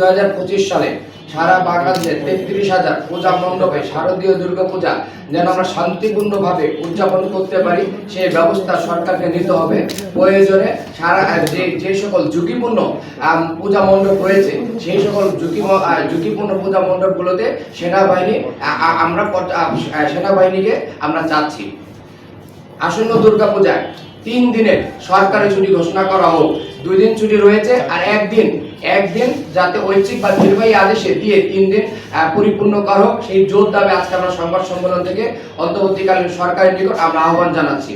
দু হাজার পঁচিশ সালে সারা বাংলাদেশে তেত্রিশ হাজার পূজা মণ্ডপে শারদীয় দুর্গা পূজা যেন আমরা শান্তিপূর্ণভাবে উদযাপন করতে পারি, সেই ব্যবস্থা সরকারকে নিতে হবে। প্রয়োজনে সারা যে যে সকল ঝুঁকিপূর্ণ পূজা মণ্ডপ রয়েছে, সেই সকল ঝুঁকি ঝুঁকিপূর্ণ পূজা মণ্ডপগুলোতে সেনাবাহিনী আমরা সেনাবাহিনীকে আমরা চাচ্ছি। আসন্ন দুর্গাপূজায় তিন দিনের সরকারি ছুটি ঘোষণা করা হোক। দুই দিন ছুটি রয়েছে আর একদিন একদিন যাতে ঐচ্ছিক বা নির্বাহী আদেশে দিয়ে তিন দিন পরিপূর্ণ কর হোক, সেই জোর দাবি আজকে আমরা সংবাদ সম্মেলন থেকে অন্তর্বর্তীকালীন সরকারের নিকট আমরা আহ্বান জানাচ্ছি।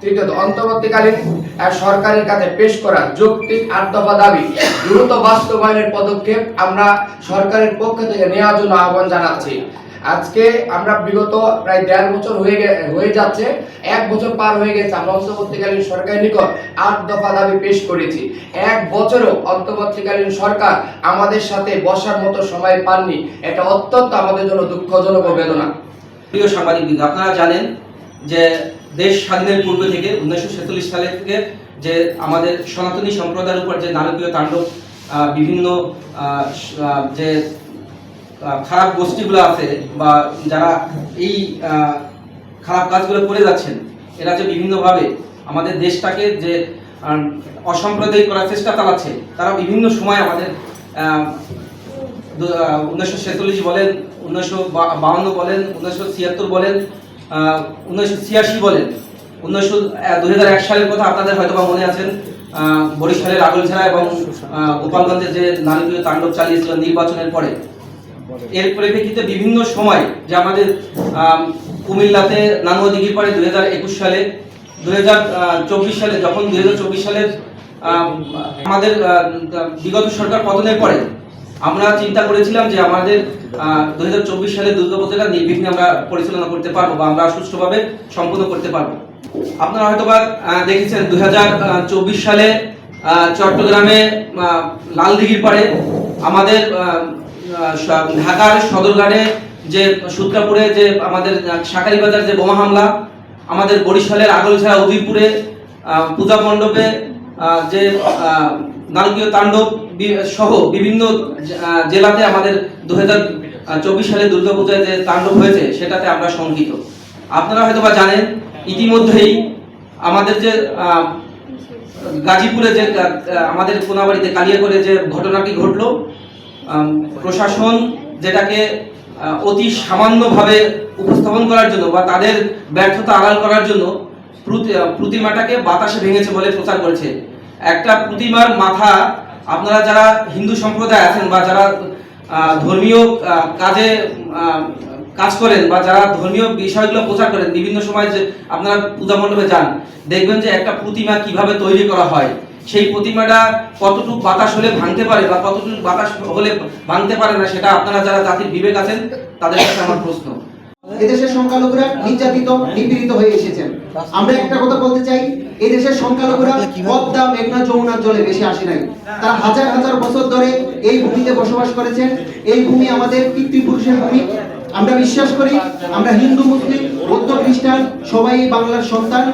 তৃতীয়ত, অন্তর্বর্তীকালীন সরকারের কাছে পেশ করা যৌক্তিক আট দাবি, দ্রুত বাস্তবায়নের পদক্ষেপ আমরা সরকারের পক্ষ থেকে নেওয়ার জন্য আহ্বান জানাচ্ছি। আজকে আমরা বিগত প্রায় দেড় বছর হয়ে হয়ে যাচ্ছে। এক বছর পার হয়ে গেছে। আমরা অন্তর্বর্তীকালীন সরকারের নিকট আট দফা দাবি পেশ করেছি। এক বছরও অন্তর্বর্তীকালীন সরকার আমাদের সাথে বসার মতো সময় পাননি। এটা অত্যন্ত আমাদের জন্য দুঃখজনক বেদনা। প্রিয় সাংবাদিক আপনারা জানেন যে দেশ স্বাধীনের পূর্ব থেকে উনিশশো ছেচল্লিশ সালে থেকে যে আমাদের সনাতনী সম্প্রদায়ের উপর যে নারকীয় তাণ্ডব বিভিন্ন যে খারাপ গোষ্ঠীগুলো আছে বা যারা এই খারাপ কাজগুলো করে যাচ্ছেন এরা যে বিভিন্নভাবে আমাদের দেশটাকে যে অসাম্প্রদায়িক করার চেষ্টা চালাচ্ছে তারা বিভিন্ন সময় আমাদের উনিশশো ছেচল্লিশ বলেন উনিশশো বাউন্ন বলেন উনিশশো ছিয়াত্তর বলেন উনিশশো ছিয়াশি বলেন উনিশশো হাজার এক সালের কথা আপনাদের হয়তো বা মনে আছেন বরিশালের বরিশালের আগলছাড়া এবং আহ, গোপালগঞ্জে যে নারকীয় তাণ্ডব চালিয়েছিল নির্বাচনের পরে। এর পরিপ্রেক্ষিতে বিভিন্ন সময় যে আমাদের আম, কুমিল্লাতে নানুয়া দিঘির পরে দুই হাজার একুশ সালে দুই হাজার চব্বিশ সালে যখন দুই হাজার চব্বিশ সালের আম, আমাদের বিগত সরকার পতনের পরে আমরা চিন্তা করেছিলাম যে আমাদের দুই হাজার চব্বিশ সালে দুর্গাপূজাটা নির্বিঘ্নে আমরা পরিচালনা করতে পারব বা আমরা সুষ্ঠুভাবে সম্পন্ন করতে পারব। আপনারা হয়তোবা আহ, দেখেছেন দুই হাজার চব্বিশ সালে চট্টগ্রামে আহ, লালদিঘির পাড়ে আমাদের ঢাকার সদরঘাটে যে সূত্রাপুরে যে আমাদের শাকারি বাজার যে বোমা হামলা, আমাদের বরিশালের আগলছাড়া উদয়পুরে পূজা মণ্ডপে যে নারকীয় তাণ্ডব সহ বিভিন্ন জেলাতে আমাদের দু হাজার চব্বিশ সালে দুর্গাপূজায় যে তাণ্ডব হয়েছে, সেটাতে আমরা শঙ্কিত। আপনারা হয়তো বা জানেন, ইতিমধ্যেই আমাদের যে গাজীপুরে যে আমাদের কোনাবাড়িতে কালিয়াকরে যে ঘটনাটি ঘটলো প্রশাসন যেটাকে অতি সামান্যভাবে উপস্থাপন করার জন্য বা তাদের ব্যর্থতা আড়াল করার জন্য প্রতিমাটাকে বাতাসে ভেঙেছে বলে প্রচার করেছে। একটা প্রতিমার মাথা আপনারা যারা হিন্দু সম্প্রদায় আছেন বা যারা ধর্মীয় কাজে কাজ করেন বা যারা ধর্মীয় বিষয়গুলো প্রচার করেন, বিভিন্ন সময় যে আপনারা পূজা মণ্ডপে যান, দেখবেন যে একটা প্রতিমা কীভাবে তৈরি করা হয়। সেই প্রতিমাটা কতটুকু বাতাস হলে ভাঙতে পারে বা কতটুকু বাতাস হলে ভাঙতে পারে না সেটা আপনারা যারা জাতির বিবেক আছেন, তাদের কাছে আমার প্রশ্ন। এদেশের সংখ্যালঘুরা নির্যাতিত, নিপীড়িত হয়ে এসেছেন। আমরা একটা কথা বলতে চাই, এদেশের সংখ্যালঘুরা পদ্মা, মেঘনা যমুনার জলে বেশি আসে নাই। তারা হাজার হাজার বছর ধরে এই ভূমিতে বসবাস করেছেন। এই ভূমি আমাদের পিতৃপুরুষের ভূমি। আমরা বিশ্বাস করি, আমরা হিন্দু, মুসলিম, বৌদ্ধ, খ্রিস্টান, সবাই বাংলার সন্তান।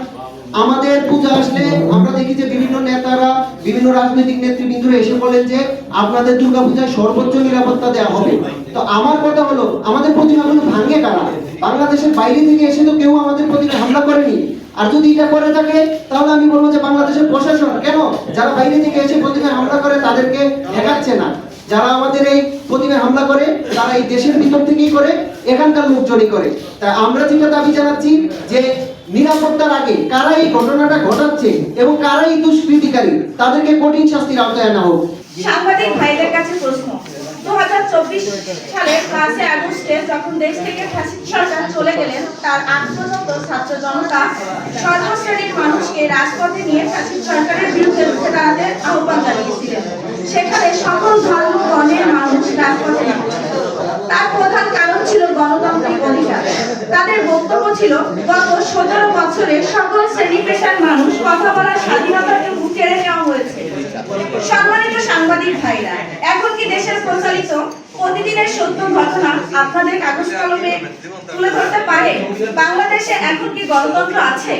আমাদের পূজা আসলে আমরা দেখি যে বিভিন্ন নেতারা, বিভিন্ন রাজনৈতিক নেতৃবৃন্দরা এসে বলেন যে আপনাদের দুর্গাপূজায় সর্বোচ্চ নিরাপত্তা দেওয়া হবে। তো আমার কথা হলো, আমাদের প্রতিমাগুলো ভাঙে কারা? বাংলাদেশের বাইরে থেকে এসে তো কেউ আমাদের প্রতিমা হামলা করেনি। আর যদি এটা করে থাকে, তাহলে আমি বলব যে বাংলাদেশের প্রশাসন, কেন? যারা বাইরে থেকে এসে প্রতিমায় হামলা করে, তাদেরকে ঠেকাচ্ছে না। যারা আমাদের এই প্রতিমায় হামলা করে, তারা এই দেশের ভিতর থেকেই করে, এখানকার লোকজনই করে। তাই আমরা যেটা দাবি জানাচ্ছি যে নিরাপত্তার আগে কারা এই ঘটনাটা ঘটাচ্ছে এবং কারা এই দুষ্কৃতিকারী, তাদেরকে কঠিন শাস্তির আওতায় আনা হোক। সাংবাদিক ভাইদের কাছে প্রশ্ন। দু হাজার চব্বিশ সালের পাঁচই আগস্টে যখন দেশ থেকে ফ্যাসিস্ট সরকার চলে গেলেন, তার আত্মনত ছাত্র জনতা সর্বশ্রেণীর মানুষকে রাজপথে নিয়ে ফ্যাসিস্ট সরকারের বিরুদ্ধে রুখে দাঁড়াতে আহ্বান জানিয়েছিলেন। সেখানে সকল ধর্ম বর্ণের মানুষ রাজপথে তার প্রধান কারণ ছিল গণতান্ত্রিক অধিকার। তাদের বক্তব্য ছিল, গত সতেরো বছরে সকল শ্রেণি পেশার মানুষ কথা বলার স্বাধীনতাকে কেড়ে নেওয়া হয়েছে। সম্মানিত সাংবাদিক ভাইরা, এখন কি দেশের প্রচালিত প্রতিদিনের সত্য ঘটনা আপনাদের কাগজ কলমে তুলে ধরতে পারে? বাংলাদেশে এখন কি গণতন্ত্র আছে?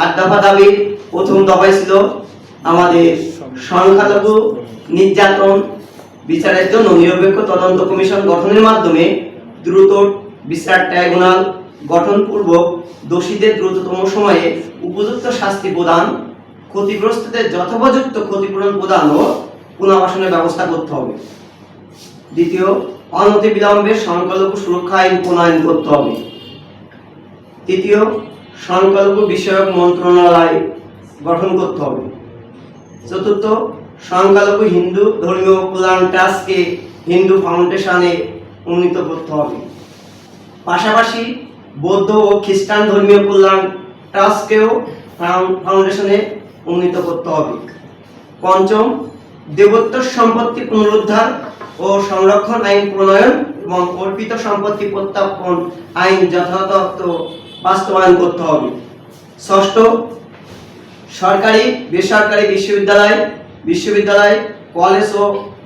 আট দফা দাবির প্রথম দফায় ছিল আমাদের সংখ্যালঘু নির্যাতন, বিচারের জন্য নিরপেক্ষ তদন্ত কমিশন গঠনের মাধ্যমে দ্রুত বিচার ট্রাইব্যুনাল গঠনপূর্বক দোষীদের দ্রুততম সময়ে উপযুক্ত শাস্তি প্রদান, ক্ষতিগ্রস্তদের যথোপযুক্ত ক্ষতিপূরণ প্রদান ও পুনর্বাসনের ব্যবস্থা করতে হবে। দ্বিতীয় অনতি বিলম্বে সংখ্যালঘু সুরক্ষা আইন প্রণয়ন করতে হবে। তৃতীয়, সংখ্যালঘু বিষয়ক মন্ত্রণালয় গঠন করতে হবে। চতুর্থ সংখ্যালঘু হিন্দু ধর্মীয় কল্যাণ ট্রাস্টকে হিন্দু ফাউন্ডেশনে উন্নীত করতে হবে। পাশাপাশি বৌদ্ধ ও খ্রিস্টান ধর্মীয় কল্যাণ ট্রাস্টকেও ফাউন- ফাউন্ডেশনে উন্নীত করতে হবে। পঞ্চম, দেবোত্তর সম্পত্তি পুনরুদ্ধার ও সংরক্ষণ আইন প্রণয়ন এবং অর্পিত সম্পত্তি প্রত্যাপন আইন যথাযথ বাস্তবায়ন করতে হবে। ষষ্ঠ, সরকারি, বেসরকারি বিশ্ববিদ্যালয় বিশ্ববিদ্যালয়, কলেজ ও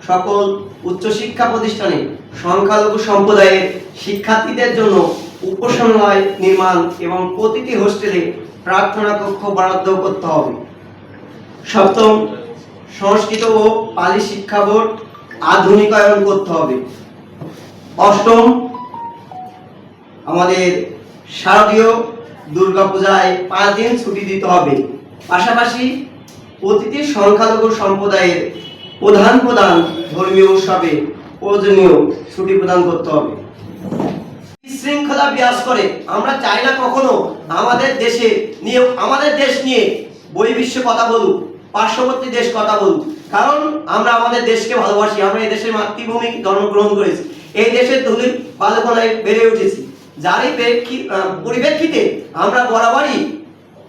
সকল উচ্চশিক্ষা প্রতিষ্ঠানে সংখ্যালঘু সম্প্রদায়ের শিক্ষার্থীদের জন্য উপাসনালয় নির্মাণ এবং প্রতিটি হোস্টেলে প্রার্থনা কক্ষ বরাদ্দ করতে হবে। সপ্তম, সংস্কৃত ও পালি শিক্ষা বোর্ড আধুনিকায়ন করতে হবে। অষ্টম, আমাদের শারদীয় দুর্গাপূজায় পাঁচ দিন ছুটি দিতে হবে। পাশাপাশি প্রতিটি সংখ্যালঘু সম্প্রদায়ের প্রধান প্রধান ধর্মীয় উৎসবে প্রয়োজনীয় ছুটি প্রদান করতে হবে। শৃঙ্খলা বিরাজ করে। আমরা চাই না কখনো আমাদের দেশে নিয়ে, আমাদের দেশ নিয়ে বহির্বিশ্বে কথা বলুক, পার্শ্ববর্তী দেশ কথা বলুক। কারণ আমরা আমাদের দেশকে ভালোবাসি, আমরা এই দেশের মাতৃভূমি জন্মগ্রহণ করেছি। এই দেশের ধুলির বালকনায় বেড়ে উঠেছি। যারই পরিপ্রেক্ষিতে আমরা বরাবরই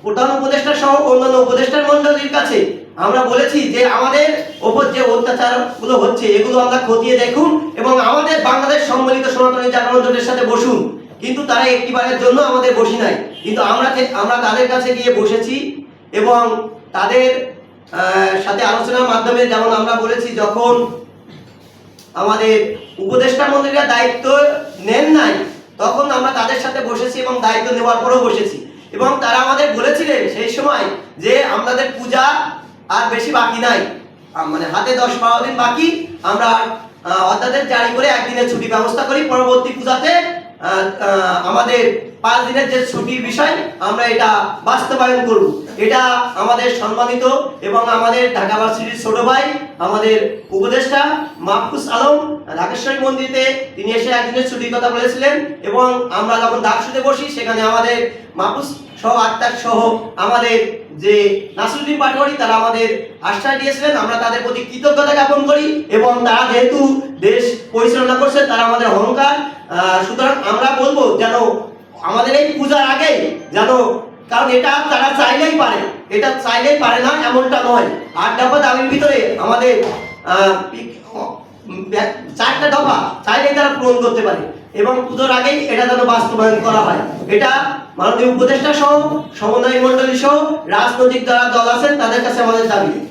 প্রধান উপদেষ্টা সহ অন্যান্য উপদেষ্টার মন্ডলীর কাছে আমরা বলেছি যে আমাদের ওপর যে অত্যাচারগুলো হচ্ছে, এগুলো আমরা খতিয়ে দেখুন এবং আমাদের বাংলাদেশ সম্মিলিত সনাতনী জোটের সাথে বসুন। কিন্তু তারা একটিবারের জন্য আমাদের বসি নাই। কিন্তু আমরা আমরা তাদের কাছে গিয়ে বসেছি এবং তাদের সাথে আলোচনার মাধ্যমে যেমন আমরা বলেছি, যখন আমাদের উপদেষ্টা মন্ত্রীরা দায়িত্ব নেন নাই, তখন আমরা তাদের সাথে বসেছি এবং দায়িত্ব নেওয়ার পরেও বসেছি। এবং তারা আমাদের বলেছিলেন সেই সময় যে আমাদের পূজা আর বেশি বাকি নাই। মানে হাতে দশ বারো দিন বাকি, আমরা অধ্যাদেশ জারি করে একদিনের ছুটি ব্যবস্থা করি। পরবর্তী পূজাতে আমাদের পাঁচ দিনের যে ছুটির বিষয়, আমরা এটা বাস্তবায়ন করব। এটা আমাদের সম্মানিত এবং আমাদের ঢাকা ভার্সিটির ছোট ভাই, আমাদের উপদেষ্টা মাহফুজ আলম ঢাকেশ্বরী মন্দিরে তিনি এসে একদিনের ছুটির কথা বলেছিলেন এবং আমরা যখন ডাকসুতে বসি, সেখানে আমাদের মাহফুজ সহ আত্মার সহ আমাদের যে নাসরুদ্দিন পাটোয়ারি, তারা আমাদের আশ্বাস দিয়েছিলেন আমরা তাদের প্রতি কৃতজ্ঞতা জ্ঞাপন করি এবং তারা যেহেতু দেশ পরিচালনা করছে তারা আমাদের অহংকার। সুতরাং আমরা বলব যেন আমাদের এই পূজার আগে যেন কারণ এটা তারা চাইলেই পারে। এটা চাইলেই পারে না, এমনটা নয়। আট দফা দাবির ভিতরে আমাদের চারটা দফা চাইলেই তারা পূরণ করতে পারে। এবং পুজোর আগেই এটা যেন বাস্তবায়ন করা হয়। এটা মাননীয় উপদেষ্টা সহ, সমন্বয় মন্ডলী সহ, রাজনৈতিক যারা দল আছেন, তাদের কাছে আমাদের দাবি।